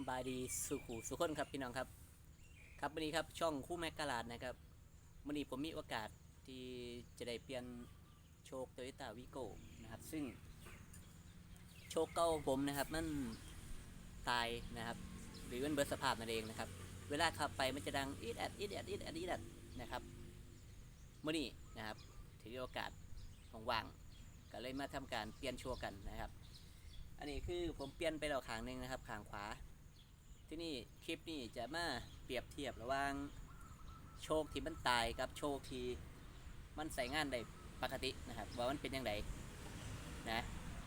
ำบายดีสุขสุขคนครับพี่น้องครับ ครับวันนี้ครับช่องคู่แมกกาลาดนะครับวันนี้ผมมีโอกาสที่จะได้เปลี่ยนโชคโตโยต้าวิโก้นะครับ ซึ่ง โชคเก่าผมนะครับมันตายนะครับ หรือมันเบิดสภาพนั่นเองนะครับ เวลาขับไปมันจะดังอีดแอดอีดแอดอีดแอดอีดแอดนะครับมื่อนี้นะครับถือโอกาสของว่างก็เลยมาทำการเปลี่ยนโชว์กันนะครับ อันนี้คือผมเปลี่ยนไปแล้วขางหนึ่งนะครับขางขวา คลิปนี้จะมาเปรียบเทียบระหว่างโชคที่มันตายกับโชคที่มันใส่งานได้ปกตินะครับ ว่ามันเป็นยังไงนะ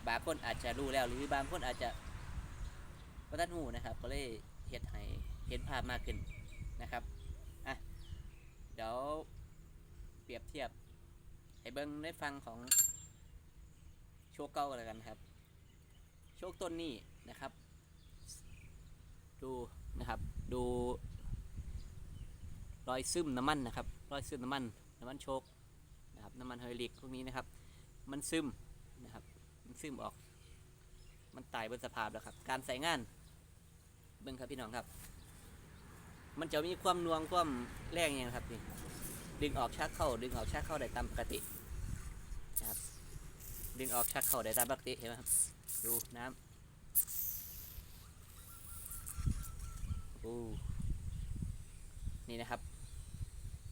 บางคนอาจจะรู้แล้วหรือบางคนอาจจะบ่ทันหูนะครับ ก็เลยเห็ดให้เห็นภาพมากขึ้นนะครับอะเดี๋ยวเปรียบเทียบให้เบิ้งได้ฟังของโชคเก่ากันแล้วกันครับ โชคต้นนี้นะครับ ดู นะครับ ดูรอยซึมน้ำมันนะครับ รอยซึมน้ำมัน น้ำมันโชคนะครับ น้ำมันไฮรอลิกพวกนี้นะครับ มันซึมนะครับ มันซึมออก มันตายบนสภาพแล้วครับ การใส่งาน เบิ่งครับพี่น้องครับ มันจะมีความนวงความแรงอย่างครับนี่ดึงออกชักเข้า ดึงออกชักเข้าได้ตามปกตินะครับ ดึงออกชักเข้าได้ตามปกติเห็นไหมครับ ดูน้ำ โอ้ นี่นะครับ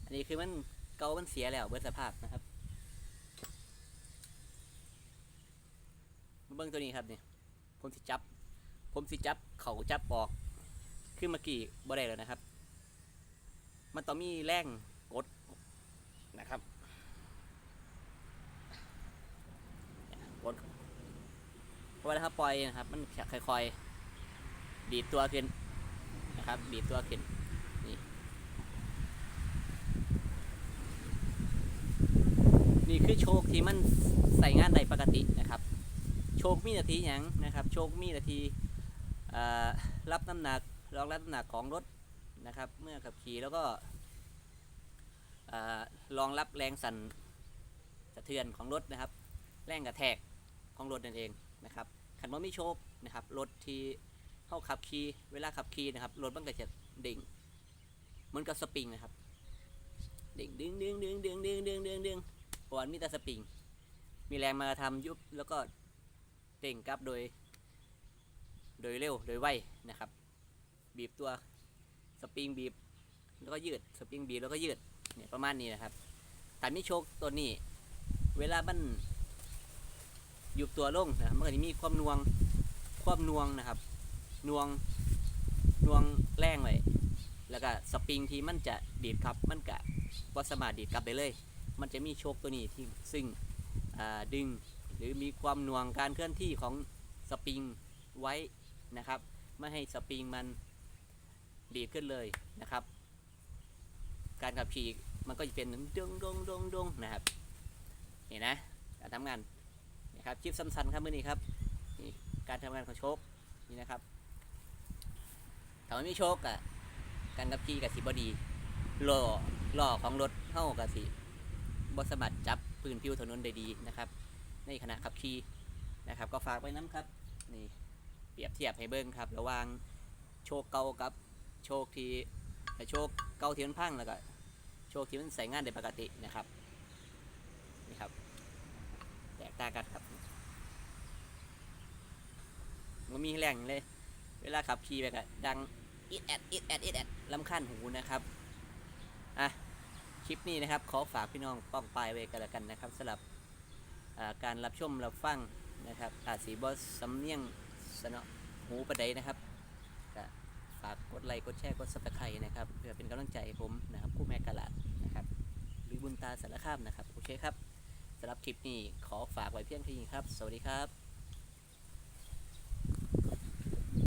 อันนี้คือมันเกามันเสียแล้วเบิดสภาพนะครับเบิ้งตัวนี้ครับเนี่ยผมสิจับ ผมสิจับเขาจับออกคือเมื่อกี้บ่ได้แล้วนะครับ มันต้องมีแรงกดนะครับกดเพราะว่าถ้าปล่อยนะครับ มันค่อยๆดีดตัวขึ้น นะครับดีดตัวขึ้นนี่นี่คือโชคที่มันใส่งานได้ปกตินะครับ โชคมีนาทีหยังนะครับ โชคมีนาทีรับน้ำหนักรองรับน้ำหนักของรถนะครับ เมื่อขับขี่แล้วก็เอ่อรองรับแรงสั่นสะเทือนของรถนะครับ แรงกระแทกของรถนั่นเองนะครับขันว่าไมีโชคนะครับรถที่ เข้าขับขี่เวลาขับขี่นะครับรถมันก็จะดิ่งเหมือนกับสปริงนะครับดิ่งดึงดึงดึงดึงดึงดึงดึงดึงปอนมีแต่สปริง มีแรงมาทำยุบแล้วก็เต่งกลับโดย โดยเร็วโดยไวนะครับ บีบตัวสปริงบีบ แล้วก็ยืดสปริงบีบแล้วก็ยืดเนี่ยประมาณนี้นะครับแต่มีโชคตัวนี้ เวลามันยุบตัวลงนะครับมันก็จะมีความนวงความนวงนะครับ นวงนวงแรงไว้แล้วก็สปริงที่มันจะดีดครับมันก็บ่สามารถดีดกลับไปเลย มันจะมีโชคตัวนี้ที่ซึ่งดึงหรือมีความน่วงการเคลื่อนที่ของสปริงไว้นะครับ ไม่ให้สปริงมันดีดขึ้นเลยนะครับ การขับขี่มันก็จะเป็นดงดงดงดงนะครับนี่นะการทำงานนี่ครับคลิปสั้นๆครับมื่อนี้ครับนี่การทำงานของโชคนี่นะครับ มันมีโชคอะการขับขี่กับสิบดีล้อล้อของรถเท่ากับสิบสมารถจับปืนผิวถนนได้ดีนะครับ ในขณะขับขี่นะครับ ก็ฝากไว้น้ำครับนี่เปรียบเทียบให้เบิ้งครับ ระหว่างโชคเก่ากับโชคที่โชคเก่าที่มันพังแล้วก็โชคที่มันใส่งานได้ปกตินะครับนี่ครับแตกต่างกันครับมันมีแรงเลย เวลาขับขี่ไปก็ดัง อิดแอดอิดแอดอิดแอดลำคันหูนะครับ อะ คลิปนี้นะครับ ขอฝากพี่น้องป้องปลายไว้กันแล้วกันนะครับสำหรับการรับชมรับฟังนะครับอาจสีบอสสำเนียงสนอหูประเดนะครับก็ฝากกดไลค์กดแชร์กดซับสไครต์นะครับเพื่อเป็นกำลังใจผมนะครับคู่แม่กะลาดนะครับ หรือบุญตาสารคามนะครับ โอเคครับสำหรับคลิปนี้ขอฝากไว้เพียงเท่านี้ครับ สวัสดีครับ